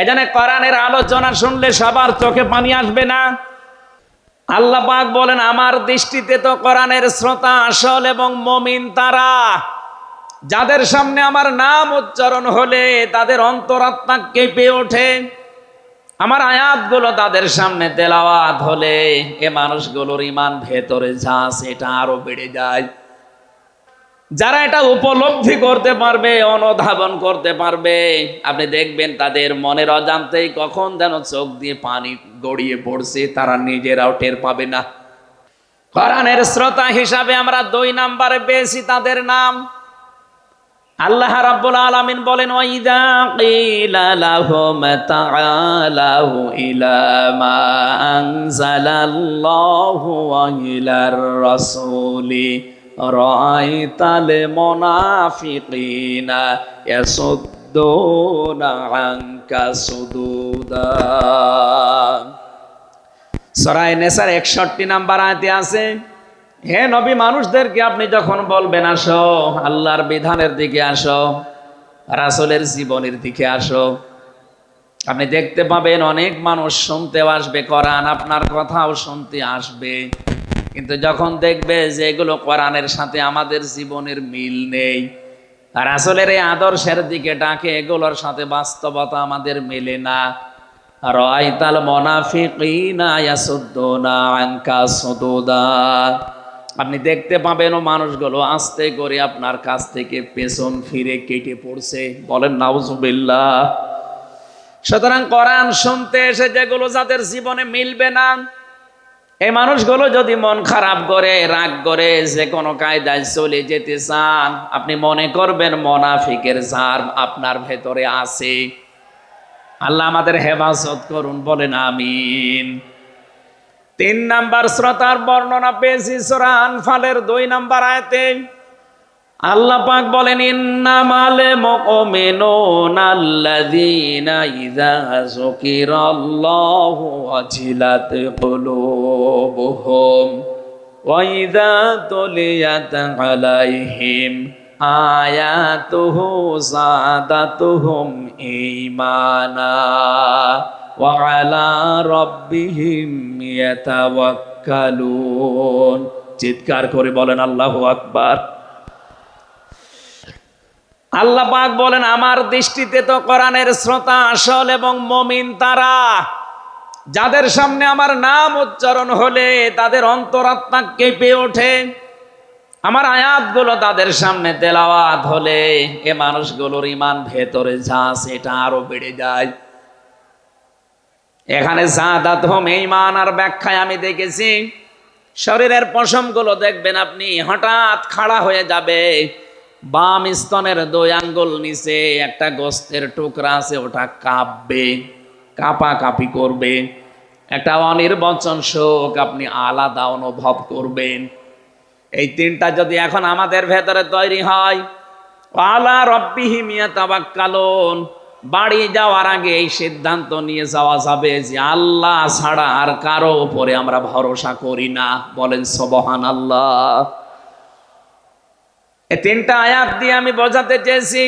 এজন্য কোরআনের আলোচনা শুনলে সবার চোখে পানি আসবে না। আল্লাহ পাক বলেন, আমার দৃষ্টিতে তো কোরআনের শ্রোতা আসল এবং মমিন তারা। যাদের সামনে আমার নাম উচ্চারণ হলে তাদের অন্তরাত্মা কেঁপে ওঠে। আমার আয়াতগুলো তাদের সামনে তেলাওয়াত হলে এ মানুষগুলোর ইমান ভেতরে যা সেটা আরও বেড়ে যায়। যারা এটা উপলব্ধি করতে পারবে, অনুধাবন করতে পারবে, আপনি দেখবেন তাদের মনের অজান্তেই কখন যেন চোখ দিয়ে পানি গড়িয়ে পড়ছে, তারা নিজেরাও টের পাবে না। কোরআনের শ্রোতা হিসাবে আমরা দুই নাম্বারে পেয়েছি তাদের নাম। আল্লাহ রাব্বুল আলামিন বলেন, ওয়াইদা কিলা লাহুম তাআলাউ ইলা মা আনজালাল্লাহু ওয়া ইলার রাসূলি। ইয়াসুদ্দুনা আনকা সুদুদা। সরাই নেসার একষট্টি নাম্বার আয়তে আছে, হে নবী, মানুষদেরকে আপনি যখন বলবেন, আসো, আল্লাহর বিধানের দিকে আসো, রাসলের জীবনের দিকে আসো, আপনি দেখতে পাবেন অনেক মানুষ শুনতে আসবে করান আপনার কথাও শুনতে আসবে। কিন্তু যখন দেখবে যে এগুলো কোরআনের সাথে আমাদের জীবনের মিল নেই, আর আসলের এই আদর্শের দিকে ডাকে, এগুলোর সাথে বাস্তবতা আমাদের মেলে না। আনকা সুদুদা। আপনি দেখতে পাবেন ও মানুষগুলো আস্তে করে আপনার কাছ থেকে পেছন ফিরে কেটে পড়ছে। বলেন, নাউজুবিল্লাহ। সুতরাং কোরআন শুনতে এসে যেগুলো যাদের জীবনে মিলবে না এই মানুষগুলো যদি মন খারাপ করে, রাগ করে, যে কোনো কায়দায় চলে যেতে চান, আপনি মনে করবেন মনাফিকের জার আপনার ভেতরে আছে। আল্লাহ আমাদের হেফাজত করুন, বলেন আমিন। তিন নাম্বার শ্রোতার বর্ণনা পেয়েছি সুরান ফালের দুই নাম্বার আয়াতে। আল্লাহ পাক বলেন, ইন্নামাল মুমিনুনা আল্লাযীনা ইযা যুকিরাল্লাহু ওয়াজিলাত কুলুবুহুম ওয়া ইযা তুলিয়াত আলাইহিম আয়াতুহু যাদাতুহুম ঈমানা ওয়া আলা রাব্বিহিম ইয়াতাওয়াক্কালুন। চিৎকার করে বলেন আল্লাহু আকবার। আল্লাহ পাক বলেন, আমার দৃষ্টিতে তো কোরআনের শ্রোতা আসল এবং মমিন তারা। যাদের সামনে আমার নাম উচ্চারণ হলে তাদের অন্তরাত্মা কেঁপে ওঠে। আমার আয়াতগুলো তাদের সামনে তেলাওয়াত হলে এ মানুষগুলোর ইমান ভেতরে যা, সেটা আরও বেড়ে যায়। এখানে জাদাত হোম ইমান আর ব্যাখ্যায় আমি দেখেছি, শরীরের পশমগুলো দেখবেন আপনি, হঠাৎ খাড়া হয়ে যাবে। বাম স্তনের দুই আঙ্গুল নিচে একটা গোস্তের টুকরা আছে, ওটা কাঁপবে কাঁপা কাঁপি করবে। একটা অনির্বচন শোক আপনি আলাদা অনুভব করবেন। এই তিনটা যদি এখন আমাদের ভেতরে তৈরি হয়, আলা রব্বিহি মিয়া তাবাক্কালুন বাড়ি যাওয়ার আগে এই সিদ্ধান্ত নিয়ে যাওয়া যাবে যে আল্লাহ ছাড়া আর কারও উপরে আমরা ভরসা করি না। বলেন সবহান আল্লাহ এ তিনটা আয়াত দিয়ে আমি বোঝাতে চেয়েছি।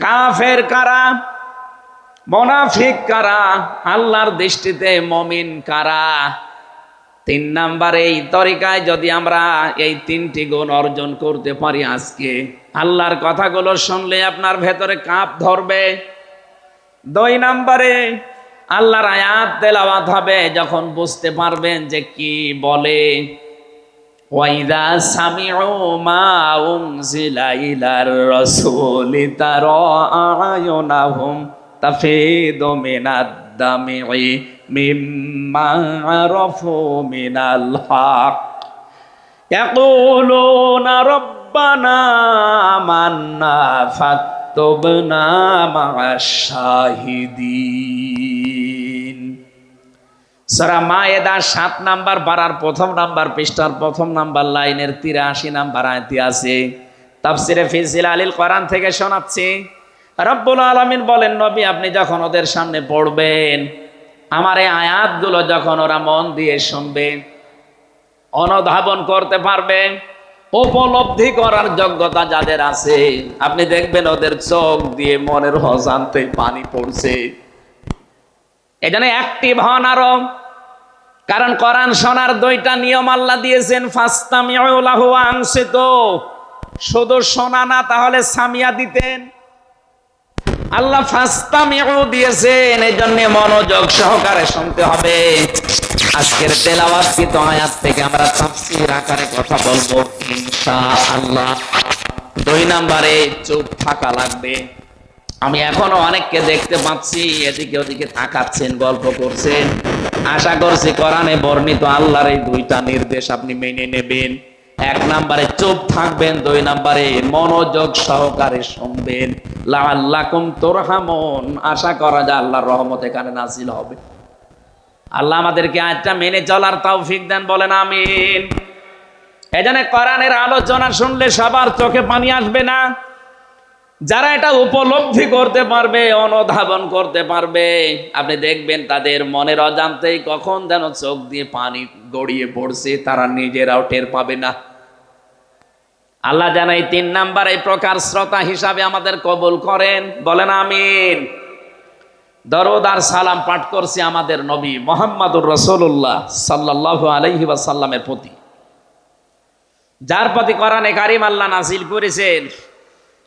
কাফের কারা? মোনাফিক কারা? আল্লাহর দৃষ্টিতে মমিন কারা? তিন নাম্বার এই তরিকায় যদি আমরা এই তিনটি গুণ অর্জন করতে পারি আজকে, আল্লাহর কথাগুলো শুনলে আপনার ভেতরে কাঁপ ধরবে। দুই নাম্বারে, আল্লাহর আয়াত তেলাওয়াত হবে যখন বুঝতে পারবেন যে কি বলে। ওয়াইদা সামিউ মা উনজিলা ইলার রাসূলি তারা আয়ুনাহুম তাফিদু মিনাদ দামি'i মিম্মা আরাফু মিনাল হক يقولون ربنا آمنا فاكتبنا مع الشاهدين সরা মায়েদা সাত নাম্বার বারার প্রথম নাম্বার পৃষ্ঠার প্রথম নাম্বার লাইনের তিরাশি নাম্বার আয়তি আছে। তাফসিরে ফিজিল আলিল কোরআন থেকে শোনাচ্ছি। রব্বুল আলমিন বলেন, নবী, আপনি যখন ওদের সামনে পড়বেন, আমার এই আয়াতগুলো যখন ওরা মন দিয়ে শুনবে, অনুধাবন করতে পারবে, উপলব্ধি করার যোগ্যতা যাদের আছে, আপনি দেখবেন ওদের চোখ দিয়ে মনের হজান্তে পানি পড়ছে। এজন্য অ্যাক্টিভ হন আরও কারণ কোরআন শোনার দুইটা নিয়ম আল্লাহ দিয়েছেন ফাস্তামিউলাহু আনসিত শুধু শোনা না, তাহলে সামিয়া দিতেন। আল্লাহ ফাস্তামিউ দিয়েছেন এই জন্য মনোযোগ সহকারে শুনতে হবে। আজকের তেলাওয়াতকৃত আয়াত থেকে আমরা তাফসীর আকারে কথা বলব, ইনশাআল্লাহ। দুই নম্বরে চুপ থাকা লাগবে। আমি এখনও অনেককে দেখতে পাচ্ছি, এদিকে ওদিকে তাকাচ্ছেন, গল্প করছেন। আশা করছি কোরআনে বর্ণিত আল্লাহর এই দুইটা নির্দেশ আপনি মেনে নেবেন। এক নম্বরে চুপ থাকবেন, দুই নম্বরে মনোযোগ সহকারে শুনবেন। লাআল্লাকুম তুরহামুন। আশা করা যায় আল্লাহর রহমত এখানে নাজিল হবে। আল্লাহ আমাদেরকে আজটা মেনে চলার তৌফিক দেন, বলেন আমিন। এজন্য কোরআনের আলোচনা শুনলে সবার চোখে পানি আসবে না। যারা এটা উপলব্ধি করতে পারবে, অনুধাবন করতে পারবে, আপনি দেখবেন তাদের মনের অজান্তেই কখন যেন চোখ দিয়ে পানি গড়িয়ে পড়ছে, তারা নিজেরাও টের পাবে না। আল্লাহ যেন এই তিন নাম্বার এই প্রকার শ্রোতা হিসাবে আমাদের কবুল করেন, বলেন আমিন। দরদ সালাম পাঠ করছে আমাদের নবী মোহাম্মদুর রসুল্লাহ সাল্লাহ আলহি সাল্লামের প্রতি। যার প্রতি কোরআনে কারিম আল্লাহ নাজিল করেছেন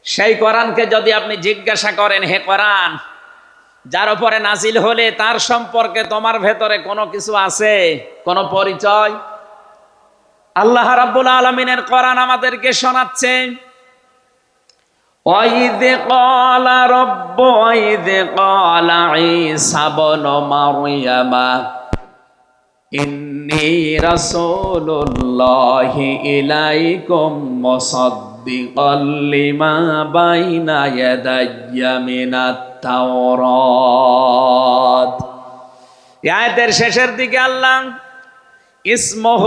সেই কোরআনকে যদি আপনি জিজ্ঞাসা করেন হে কোরআন যার উপরে নাজিল হলে তার সম্পর্কে তোমার ভেতরে কোনো কিছু আছে কোনো পরিচয় আল্লাহ রাব্বুল আলমিনের কোরআন আমাদেরকে শোনাচ্ছে وَإِذْ قَالَ رَبُّ وَإِذْ قَالَ عِيسَى ابْنُ مَرْيَمَ إِنِّي رَسُولُ اللَّهِ إِلَيْكُمْ مُصَدِّقًا لِمَا بَيْنَ يَدَيَّ مِنَ التَّوْرَاةِ এই আয়াতের শেষের দিকে আল্লাহ ইসমহ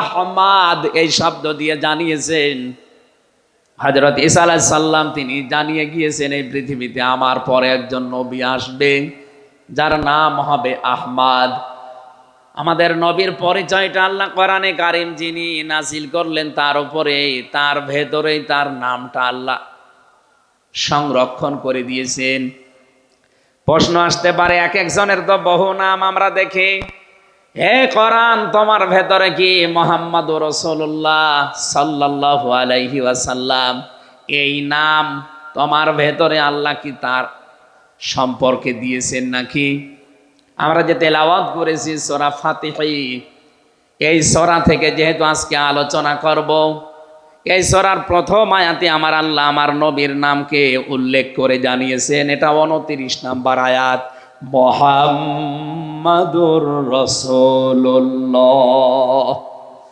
আহমাদ এই শব্দ দিয়ে জানিয়েছেন হজরত ইসা আলাহ সাল্লাম তিনি জানিয়ে গিয়েছেন এই পৃথিবীতে আমার পরে একজন নবী আসবে যার নাম হবে আহমাদ আমাদের নবীর পরিচয়টা আল্লাহ কোরআনে কারিম যিনি নাসিল করলেন, তার উপরে তার ভেতরেই তার নামটা আল্লাহ সংরক্ষণ করে দিয়েছেন। প্রশ্ন আসতে পারে, এক একজনের তো বহু নাম আমরা দেখি। হে কোরআন, তোমার ভেতরে কি মোহাম্মদ রসুল্লাহ সাল্লাহ আলাইহি ওয়াসাল্লাম? এই নাম তোমার ভেতরে আল্লাহ কি তার সম্পর্কে দিয়েছেন নাকি? আমরা যে তেলাওয়াত করেছি সোরা ফাতিহি, এই সোরা থেকে যেহেতু আজকে আলোচনা করব, এই সোরার প্রথম আয়াতে আমার আল্লাহ আমার নবীর নামকে উল্লেখ করে জানিয়েছেন। এটা উনতিরিশ নাম্বার আয়াত, মোহাম্মদুর রসুল্লাহ